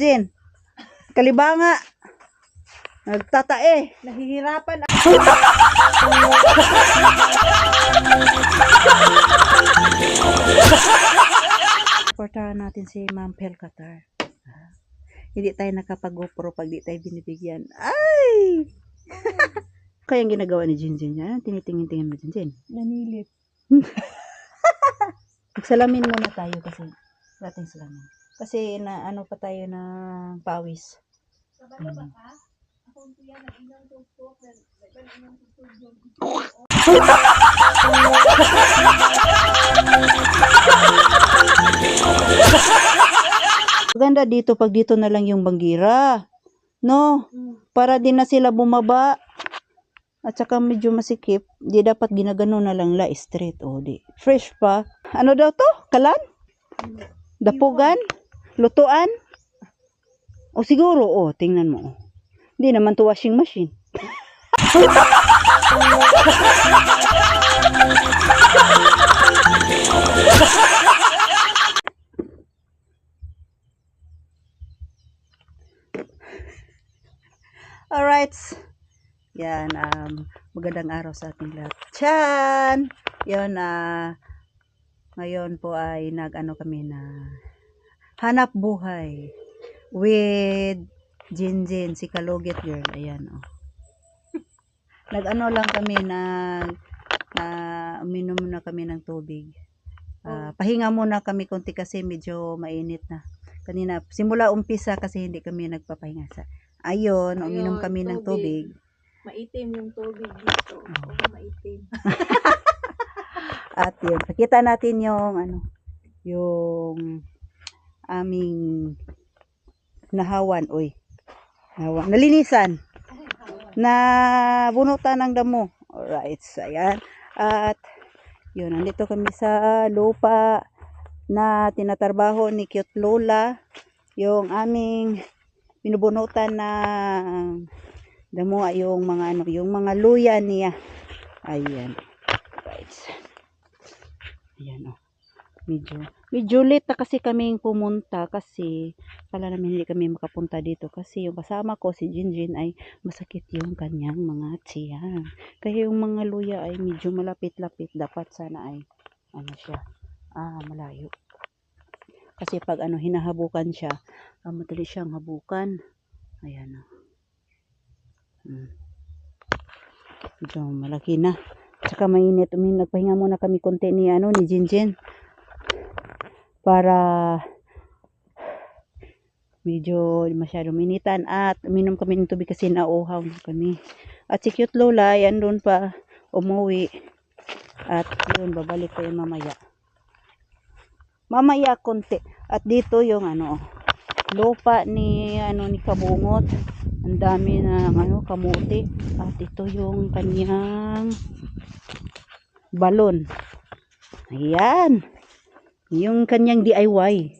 Jinjin. Kalibanga. Nagtatae. Nahihirapan Supportahan natin si Ma'am Pel Qatar. Ah, Hindi tayo nakapag-GoPro pag di tayo binibigyan. Ay! Kaya ang ginagawa ni Jinjin yan. Tinitingin-tingin mo Jinjin. Nanilip. Magsalamin muna tayo kasi dating salamin. Kasi na ano pa tayo na pawis. Hmm. Maganda dito pag dito na lang yung banggira. No? Para din na sila bumaba. At saka medyo masikip. Di dapat ginagano na lang la straight. O di. Fresh pa. Ano daw to? Kalan? Dapugan? Lutuan? O siguro, o, tingnan mo. Hindi naman to washing machine. Alright. Yan, um, magandang araw sa ating lahat. Chan! Yun, ah, ngayon po ay nag-ano kami na hanap buhay with Jinjin, si Kalugit Girl. Ayan, oh. Nag-ano lang kami, nag, na uminom na kami ng tubig. Ah, pahinga muna kami konti kasi medyo mainit na. Kanina, simula umpisa kasi hindi kami nagpapahinga. Sa, ayun, uminom Ayun, kami ng tubig. Maitim yung tubig dito. Oh. Oo, maitim. At yun, pakita natin yung ano, yung aming nahawan, oy. Nahawan, nalinisan. Na bunutan ng damo. Alright, ayan. At yun, nandito kami sa lupa na tinatarbaho ni Cute Lola. Yung aming binubunutan na damo ay yung mga ano, yung mga luya niya. Ayan. Right. Ayan oh. Medyo, medyo late na kasi kaming pumunta kasi kala namin hindi kami makapunta dito kasi yung kasama ko si Jinjin ay masakit yung kanyang mga tiyan. Kaya yung mga luya ay medyo malapit-lapit dapat sana ay ano siya, ah malayo. Kasi pag ano hinahabukan siya, ah, madali siyang habukan. Ayan oh. Hmm. Medyo malaki na. Tsaka mainit. Umin, nagpahinga muna kami konti ni, ano, ni Jinjin. Para medyo masyado minitan. At uminom kami ng tubig kasi nauhaw na kami. At si Cute Lola, yan doon pa umuwi. At yun, babalik ko yung mamaya. Mamaya konti. At dito yung ano, lupa ni ano ni Kabungot. Ang dami na ano kamuti. At ito yung kanyang balon. Ayan. Yung kanyang DIY.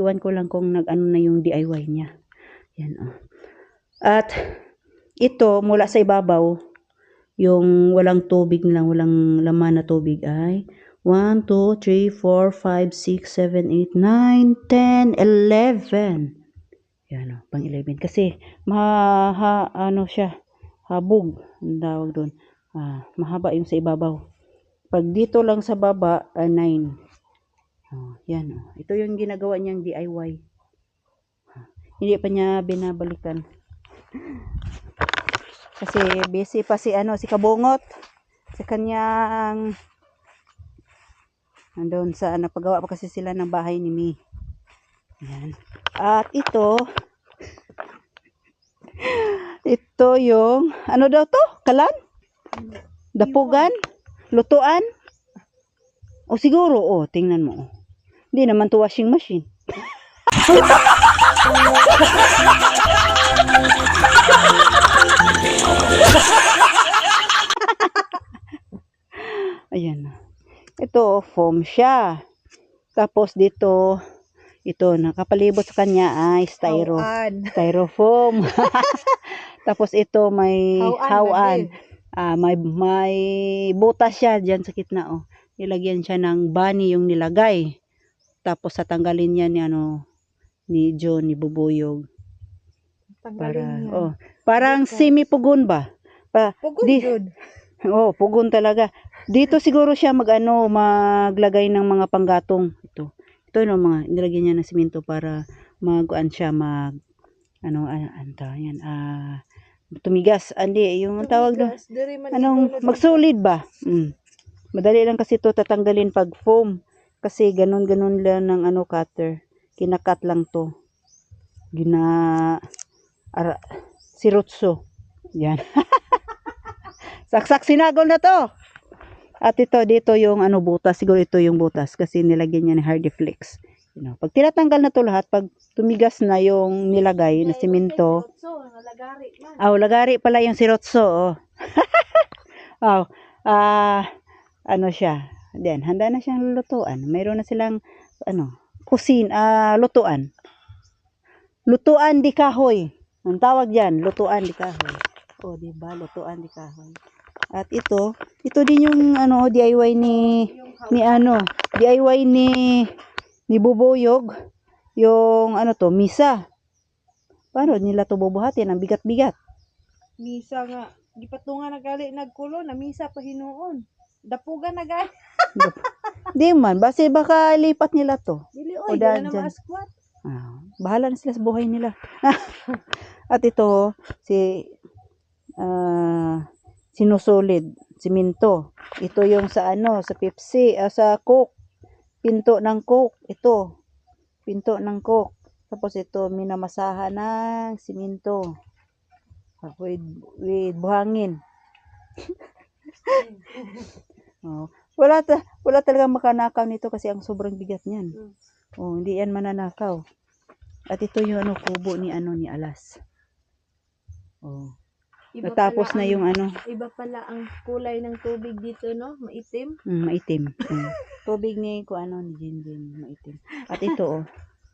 Iwan ko lang kung nag-ano na yung DIY niya. Yan oh. At ito mula sa ibabaw, yung walang tubig lang, walang laman na tubig ay 1, 2, 3, 4, 5, 6, 7, 8, 9, 10, 11. Yan oh, pang 11. Kasi, ma, ha, ano siya, habog, ang tawag doon. Ah, mahaba yung sa ibabaw. Pag dito lang sa baba, ah, 9. Oh, yan oh. Ito yung ginagawa niyang DIY. Hindi pa niya binabalikan. Kasi busy pa si ano, si Kabungot. Sa kanyang Nandun sa napagawa pa kasi sila ng bahay ni Mi. Yan. At ito ito yung ano daw to? Kalan? Dapugan? Lutuan? O siguro, oh, tingnan mo. oh. Hindi naman to washing machine. Ayan. Ito, foam siya. Tapos dito, ito, nakapalibot sa kanya ay styro, styrofoam. Tapos ito, may hawan. din. Ah, may, may butas siya dyan sa gitna, oh. Nilagyan siya ng bani yung nilagay. Tapos tatanggalin niya ni ano, ni John ni Bubuyog. Para yan. oh parang Bukas. semi pugon ba? Pa Pugod di- yun. oh pugon talaga. Dito siguro siya magano maglagay ng mga panggatong. Ito. Ito no mga nilagyan niya ng simento para maguan siya mag ano ano tawag yan? Ah tumigas. Andi yung tawag doon. Anong magsolid ba? Mm. madali lang kasi to tatanggalin pag foam kasi ganun ganun lang ng ano cutter kinakat lang to gina ara, sirutso yan saksak sinagol na to at ito dito yung ano butas siguro ito yung butas kasi nilagyan niya ni Hardy Flex you know, pag tinatanggal na to lahat pag tumigas na yung nilagay na simento. Ah, lagari pala yung sirotso. Oh. oh, ah, ano siya. Then, handa na siyang lulutuan. Mayroon na silang, ano, kusin, ah, lutuan. Lutuan di kahoy. Ang tawag diyan, lutuan di kahoy. Oh, di ba? Lutuan di kahoy. At ito, ito din yung ano DIY ni ni ano, DIY ni ni Bubuyog yung ano to, misa. Paano nila to bubuhatin? Ang bigat-bigat. Misa nga. Di pa to nga nagali nagkulo, na misa pa hinuon. Dapugan na gali. Di man, base baka lipat nila to. Dili O, oy, na dyan. maaskwat. Ah, bahala na sila sa buhay nila. At ito, si ah sinusolid, siminto. Ito yung sa ano, sa Pepsi, ah, sa Coke. Pinto ng Coke. Ito. Pinto ng Coke. Tapos ito, minamasahan ng siminto. With, with buhangin. oh. Wala, ta, wala talaga makanakaw nito kasi ang sobrang bigat niyan. Mm. Oh, hindi yan mananakaw. At ito yung ano, kubo ni ano ni Alas. Oh. Iba Natapos na ang- yung ano, Iba pala ang kulay ng tubig dito, no? Maitim. mm, maitim. Mm. Tubig ni ko ano ni Jinjin, maitim. At ito oh,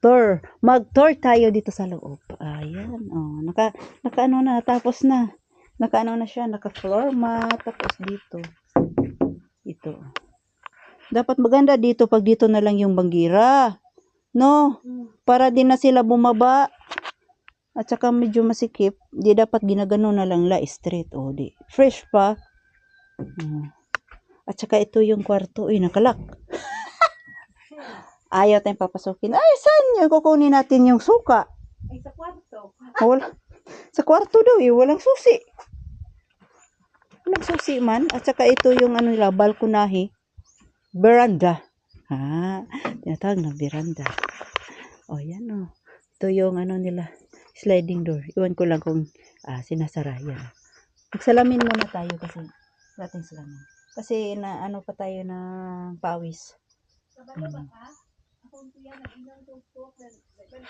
tour. Mag-tour tayo dito sa loob. Ayan, oh, naka naka ano na tapos na. Naka ano na siya, naka floor mat tapos dito. Ito. Dapat maganda dito pag dito na lang yung banggira. No, para din na sila bumaba. At saka medyo masikip, di dapat ginagano na lang la straight o di. Fresh pa. Mm. At saka ito yung kwarto, uy, nakalak. Ayaw tayong papasukin. Ay, saan yun? Kukunin natin yung suka. Ay, sa kwarto. Ah, Wala. Sa kwarto daw eh, walang susi. Walang susi man. At saka ito yung ano nila, balkonahe. Veranda. Ha, tinatawag na veranda. O, yan o. Ito yung ano nila, sliding door. Iwan ko lang kung ah, sinasara. Yan. Magsalamin muna tayo kasi natin salamin. Kasi na ano pa tayo ng pawis. Sabado ba Mm. ka? Na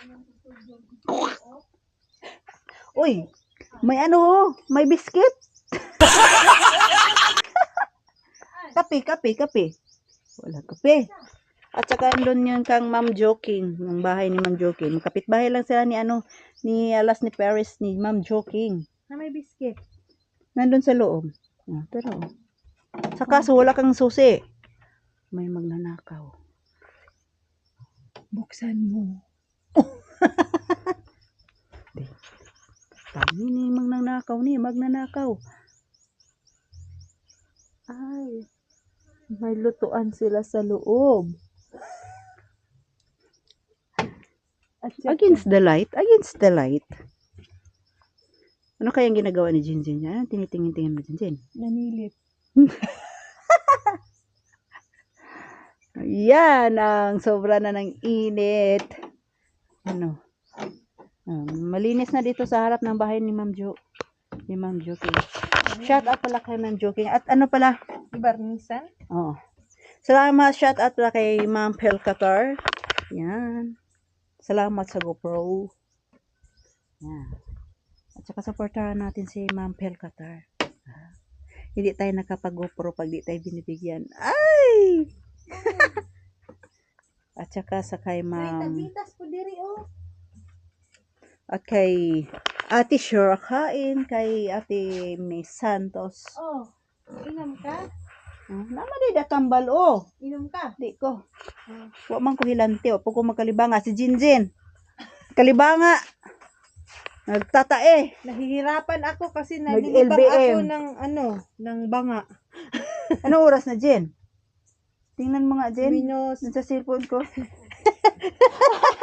na Uy, may ano, may biscuit. Kape, kape, kape. Wala kape. At saka doon yung kang Ma'am Joking, ng bahay ni Ma'am Joking. Kapit bahay lang sila ni ano, ni Alas ni Paris ni Ma'am Joking. Na may biscuit. Nandun sa loob. Oh, pero, sa kaso wala kang susi. May magnanakaw. Buksan mo. Tami ni magnanakaw ni, magnanakaw. Ay, May lutuan sila sa loob. Against the light? Against the light. Ano kayang ginagawa ni Jinjin niya? Ano tinitingin-tingin mo, Jinjin? nanilip. Yan ang sobra na ng init. Ano? Um, malinis na dito sa harap ng bahay ni Ma'am Jo. Ni Ma'am Joking. Shout out pala kay Ma'am Joking. At ano pala? Ibarnisan? Oo. Salamat, shout out pala kay Ma'am Pel Qatar. Yan. Salamat sa GoPro. Yan. At saka supportahan natin si Ma'am Pel Qatar. Ah. Hindi tayo nakapag-GoPro pag di tayo binibigyan. Ay! At saka sa kay Ma'am tabitas po diri oh. at kay Ate Shura Kain, kay Ate May Santos. Oh. Inom ka? Oh, naman di datambal oh. Inom ka? Di ko. Ah. Wa man ko hilante o. Ko magkalibanga si Jinjin. Kalibanga. Nagtatae. Nahihirapan ako kasi nalilibang ako ng ano, ng banga. Anong oras na, Jen? Tingnan mo nga, Jen. Minus Dun sa cellphone ko.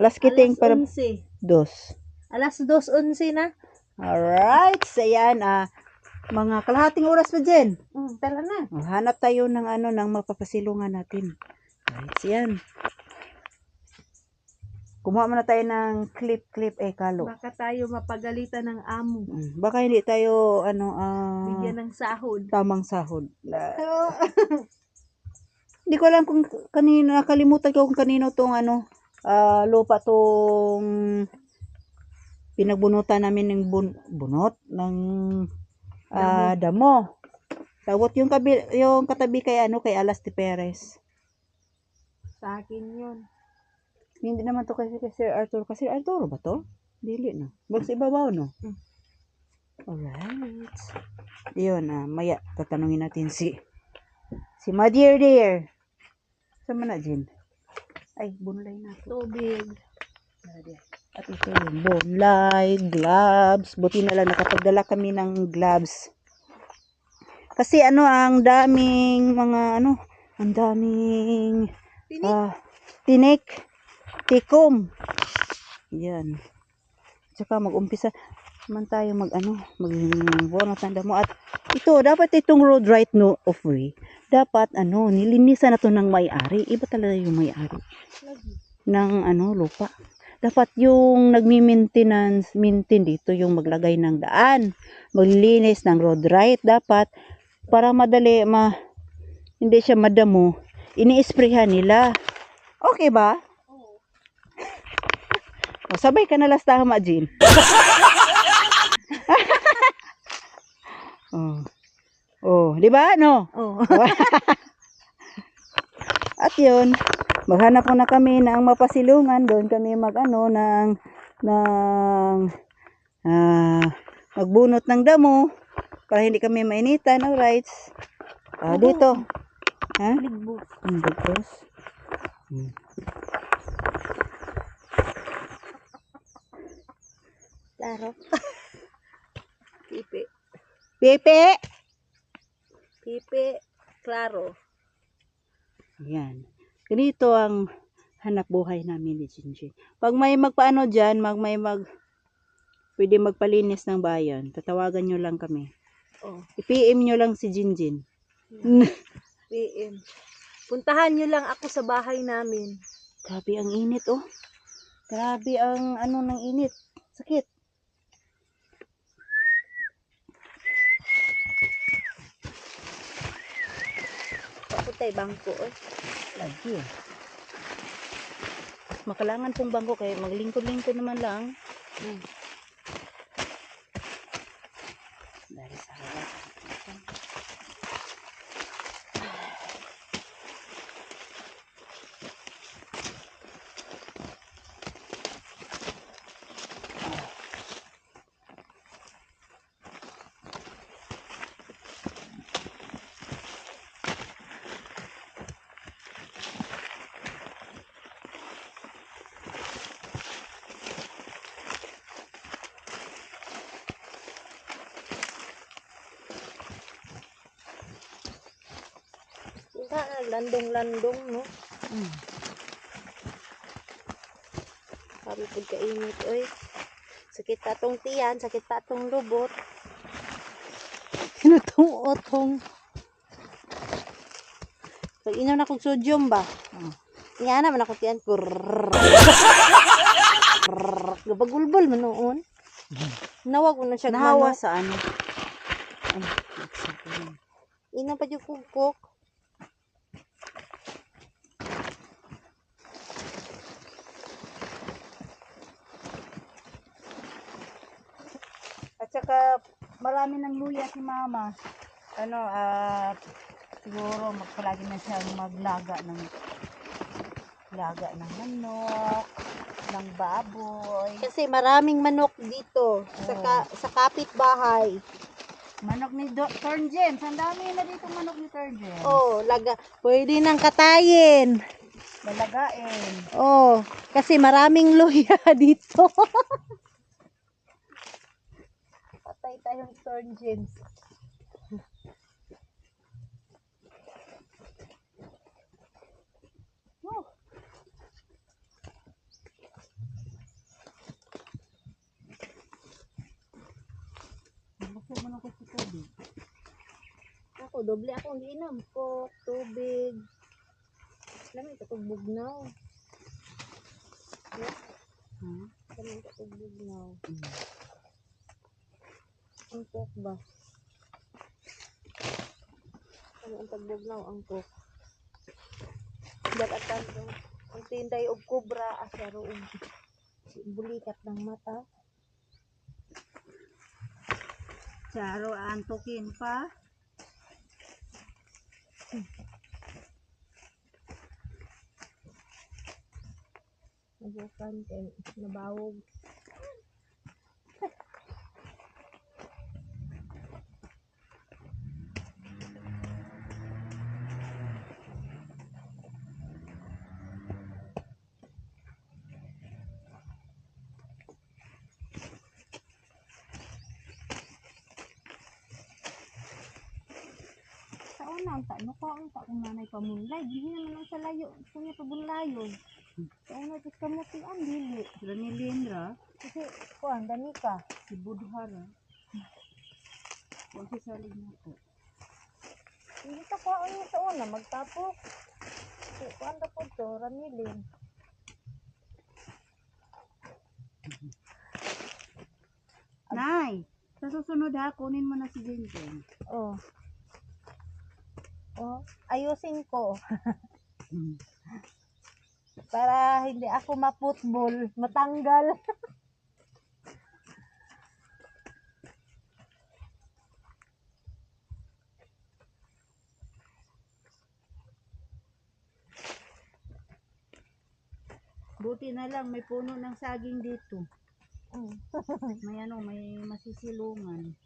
Last kiting para alas 11. dos. Alas 2.11 na. Alright, so yan, ah, mga kalahating oras pa, Jen. Mm, tala na. Hanap tayo ng ano, ng mapapasilungan natin. Alright, so yan. Kumuha muna tayo ng clip-clip eh, kalo. Baka tayo mapagalitan ng amo. Mm, Baka hindi tayo, ano, ah, Bigyan ng sahod. tamang sahod. Ah, Hindi ko alam kung kanino, nakalimutan ko kung kanino tong ano, ah, lupa tong pinagbunutan namin ng bun, bunot ng ah, damo. Tawot yung kabi, yung katabi kay ano kay Alas de Perez. Sa akin yun. Hindi naman to kasi kay Sir Arthur. Kasi Arturo ba to? Dili no. Bag sa ibabaw no. Mm. Alright. Yun ah, maya tatanungin natin si si Madir Dear. Sama na Jin. Ay, bunlay na. Tubig. At ito yung bunlay, gloves. Buti na lang nakapagdala kami ng gloves. Kasi ano, ang daming mga ano, ang daming Tinik. ah, tinik, tikom. Yan. Tsaka mag-umpisa man tayo mag ano, mag tanda mo at ito dapat itong road right no of way. Dapat ano, nilinisan na to ng may-ari. Iba talaga yung may-ari ng ano lupa. Dapat yung nagmi-maintenance, maintain dito yung maglagay ng daan, maglinis ng road right dapat para madali ma hindi siya madamo, ini-sprayhan nila. Okay ba? Oo. Sabay ka na las tama, Jean. oh. Oh, di ba? No. Oh. At yun, maghanap muna kami ng mapasilungan. Doon kami mag-ano ng, ng, ah, magbunot ng damo para hindi kami mainitan. Alright. Ah, dito. Ha? Ligbos. Hmm. Klaro. Pipi. Pepe! Pipi. Klaro. Yan. Ganito ang hanap buhay namin ni Jinjin. Pag may magpaano dyan, mag may mag, pwede magpalinis ng bayan, tatawagan nyo lang kami. Oh. I-PM nyo lang si Jinjin. PM. Puntahan nyo lang ako sa bahay namin. Grabe ang init, oh. Grabe ang ano ng init. Sakit. Papuntay bangko. Eh. Lagi, eh. Makalangan pong bangko kaya maglingkod-lingkod naman lang. Mm. Dahil sa harap. Punta naglandong-landong, no? Mm. Sabi po kainit, oy. Sakit tatong tiyan, sakit tatong lubot. Sinutong otong. Pag inaw na kong sodium ba? Oh. Nga naman ako tiyan. Gabagulbol man noon. Nawag mo na siya Nahawa manok. sa ano? Ina pa yung kugkok. Saka marami ng luya si mama. Ano, ah, siguro magpalagi na siya maglaga ng laga ng manok, ng baboy. Kasi maraming manok dito sa, Oo. ka- sa kapitbahay. Manok ni Do Turn James. Ang dami na dito manok ni Turn James. Oh, laga. Pwede nang katayin. Lalagain. Oh, kasi maraming luya dito. Tayong sturgeons. Oh. Bakit man ako sa tubig? Ako, doble akong giinom. Coke, tubig. Lamig katong bugnaw. Yeah? Hmm? Lamig katong bugnaw. Ang coke ba? Ano ang tagbugnaw ang coke? Dagatan do. Ang tinday og kubra asero og bulikat ng mata. Charo, antukin pa. Nabukan kay nabawog. Sa una, ang ko, ang taong nanay pamunlay. Dili naman ang sa layo. Gusto niya pabunlayon. Sa una, ito kamutian, dili. Ranilindra, Kasi, kuan, dani ka. si Budhara. Huwag si salig na po. Hindi ka kuan niya sa una, magtapok. Kasi, kuan na po to, ramilin. Nay, sa susunod ha, kunin mo na si Jinjin. Oh. Oh, ayusin ko. Para hindi ako maputbol, matanggal. Buti na lang, may puno ng saging dito. Mm. May ano, may masisilungan.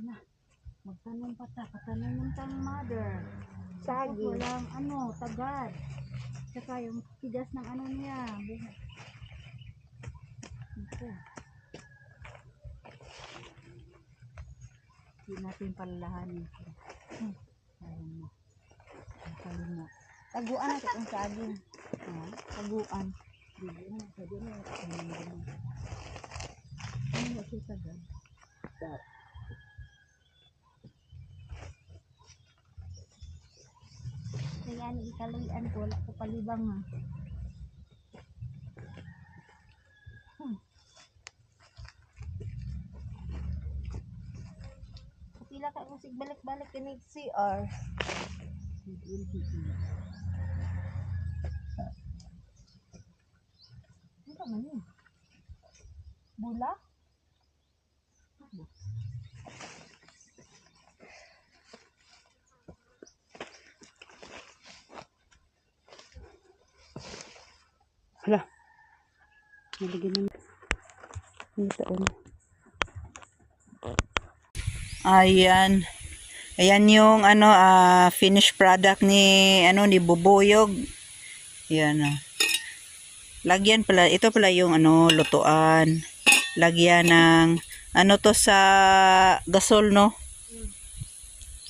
Na, magtanong pa ta, katanong mo tang mother. Saging. walang ano, tagad. Tsaka yung tigas ng ano niya. Ito. Hindi natin palalahanin. Hmm. Ayaw mo. Nakalimot. Taguan natin ang saging. Ha? Taguan. Hindi na. Sabi na. Ano na. Ano na siya tagad? Stop. Kaya ni ikaluyan ko, wala ko palibang ha. Hmm. Pila ka musig balik-balik kini CR. Ano ka man yun? Bula? Hala. Nalagyan na. Dito ano. Ayan. Ayan yung ano ah finished product ni ano ni Bubuyog. Yan ah. Lagyan pala ito pala yung ano lutuan. Lagyan ng ano to sa gasol no.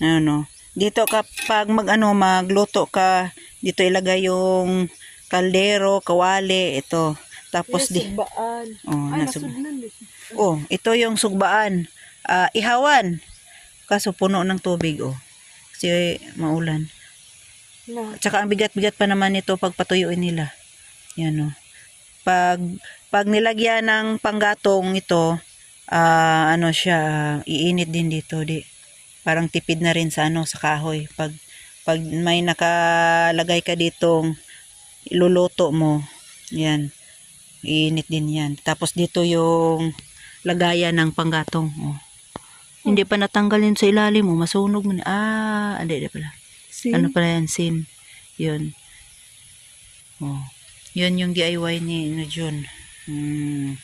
Ano. Dito kapag mag ano magluto ka dito ilagay yung kaldero, kawali, ito. Tapos di Baan. oh, Ay, din. oh, ito yung sugbaan. Ah, ihawan. Kaso puno ng tubig oh. Kasi maulan. Na. Tsaka ang bigat-bigat pa naman ito pag patuyuin nila. Yan oh. Pag pag nilagyan ng panggatong ito, ah ano siya, iinit din dito di. Parang tipid na rin sa ano sa kahoy. Pag pag may nakalagay ka ditong iluluto mo, yan. Iinit din yan. Tapos dito yung lagayan ng panggatong. Oh. Hindi pa natanggal yun sa ilalim mo. Masunog mo na. Ah, hindi, hindi pala. Si? Ano pala yan, sin. Yun. Oh. Yun yung DIY ni na Jun. Hmm.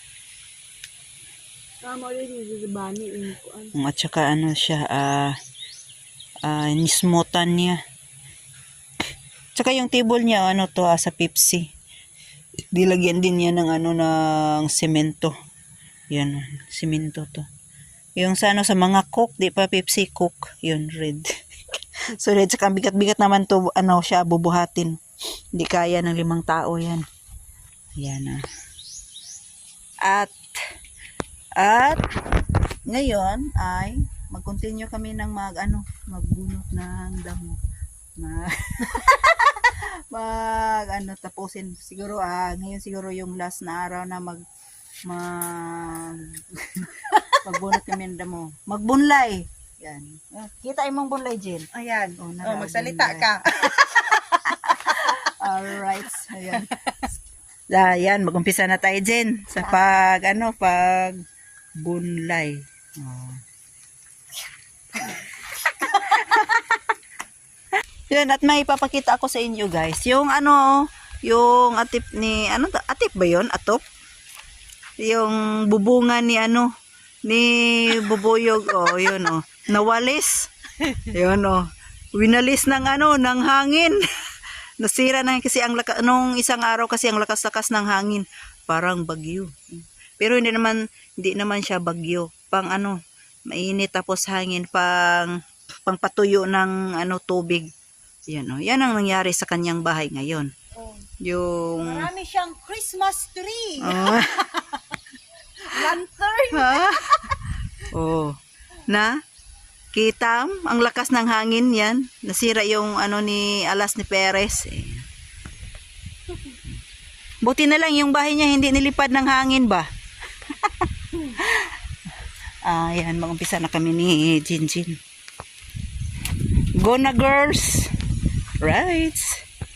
At saka ano siya, ah, Ah, nismotan niya. Tsaka yung table niya, ano to, ah, sa Pepsi. Dilagyan din niya ng ano, ng semento. Yan, semento to. Yung sa ano, sa mga cook, di pa Pepsi, cook. Yun, red. so, red, tsaka bigat-bigat naman to, ano, siya, bubuhatin. Hindi kaya ng limang tao yan. Yan ah. At, at, ngayon ay mag-continue kami ng mag, ano, magbunot ng damo. Mag, mag, ano, tapusin. Siguro, ah, ngayon siguro yung last na araw na mag, mag, magbunot ng damo. Magbunlay. Yan. Ah, Kita imong bunlay, Jen. Ayan. Oh, Oh, magsalita bunlay. ka. Alright. Ayan. Ah, yan, mag-umpisa na tayo, Jen. Sa pag, ano, pag bunlay. Oh. Yun, at may papakita ako sa inyo, guys. Yung ano, yung atip ni, ano, atip ba yun? Atop? Yung bubungan ni ano, ni Bubuyog, oh, yun, oh. Nawalis. Yun, oh. Winalis ng ano, ng hangin. Nasira na kasi ang laka, nung isang araw kasi ang lakas-lakas ng hangin. Parang bagyo. Pero hindi naman, hindi naman siya bagyo. Pang ano, mainit tapos hangin pang pang patuyo ng ano tubig. Yan oh. Yan ang nangyari sa kanyang bahay ngayon. Oh. Yung Marami siyang Christmas tree. oh, Lantern. ha? oh. Na kita ang lakas ng hangin yan. Nasira yung ano ni alas ni Perez. Eh. Buti na lang yung bahay niya hindi nilipad ng hangin ba? ah, yan. Mag-umpisa na kami ni Jinjin. Go na girls! Right.